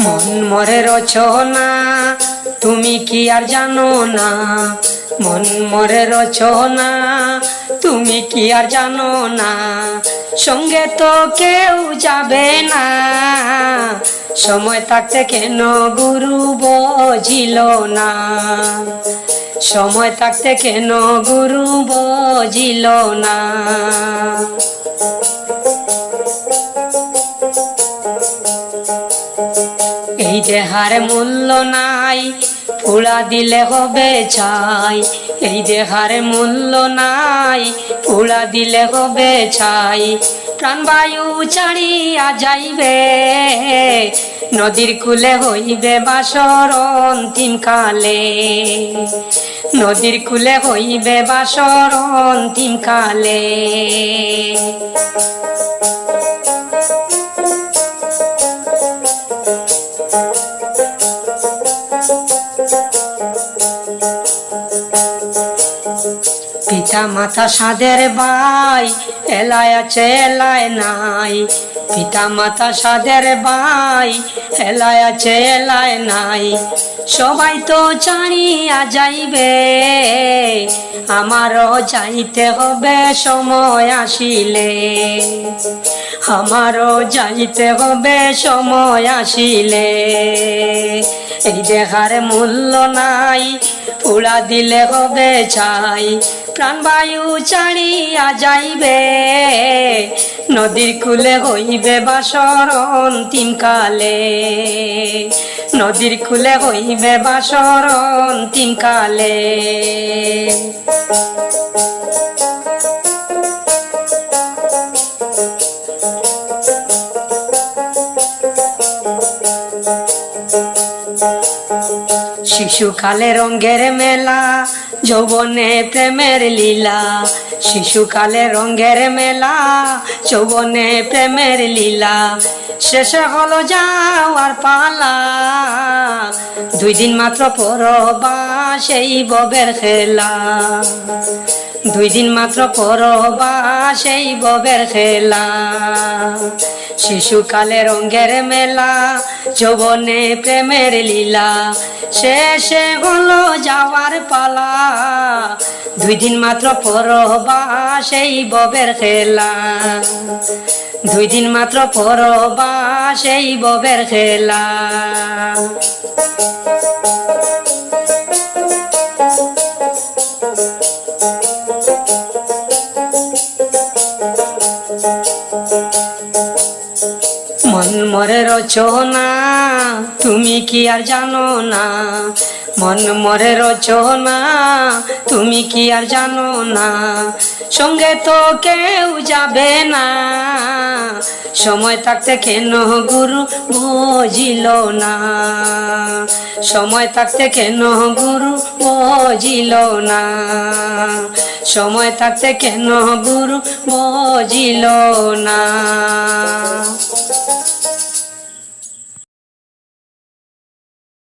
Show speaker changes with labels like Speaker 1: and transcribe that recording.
Speaker 1: মন মরে রচনা তুমি কি আর জানো না? মন মরে রচনা তুমি কি আর জানো না? সঙ্গে তো কেউ যাবে না। সময় থাকতে কেন গুরু বজিল না? সময় থাকতে কেন গুরু বজিল না? এই দেহার মূল্য নাই, ফুলা দিলে হবে ছাই। এই দেহার মূল্য নাই, ফুলা দিলে হবে ছাই। প্রাণবায়ু ছাড়িয়া যাইবে, নদীর কুলে হইবে বাসর অন্তিম কালে নদীর কুলে হইবে বাসর অন্তিম কালে পিতা মাতা সাদের বাই এলায় আছে এলায় নাই। পিতা মাতা সাদের ভাই এলায় আছে এলায় নাই। সবাই তো জানিয়া যাইবে, আমারও যাইতে হবে, সময় আসিলে। আমারও যাইতে হবে, সময় আসিলে। এই দেখার মূল্য নাই পুরা দিলে হবে চাই প্রাণবায়ু ছাড়িয়া যাইবে, নদীর কুলে হইবে বাসর অন্তিম কালে নদীর কুলে হইবে বাসর অন্তিম কালে শিশুকালে রঙ্গের মেলা, যৌবনে প্রেমের লীলা। শিশুকালে রঙ্গের মেলা, যৌবনে প্রেমের লীলা। শেষে হলো যাওয়ার পালা। দুই দিন মাত্র পরবা সেই ববের খেলা। দুই দিন মাত্র পরবা সেই ববের খেলা। শিশুকালে রঙ্গের মেলা, যৌবনে প্রেমের লীলা। শেষে হলো যাওয়ার পালা। দুই দিন মাত্র পরবা সেই ববের খেলা। দুই দিন মাত্র পরবা সেই ববের খেলা। মন মরে রচনা তুমি কি আর জানো না? মন মরে রচনা তুমি কি আর জানো না? সঙ্গে তো কেউ যাবে না। সময় থাকতে কেন গুরু বুঝিল না? সময় থাকতে কেন গুরু বুঝিল না? সময় থাকতে কেন গুরু বুঝিল না?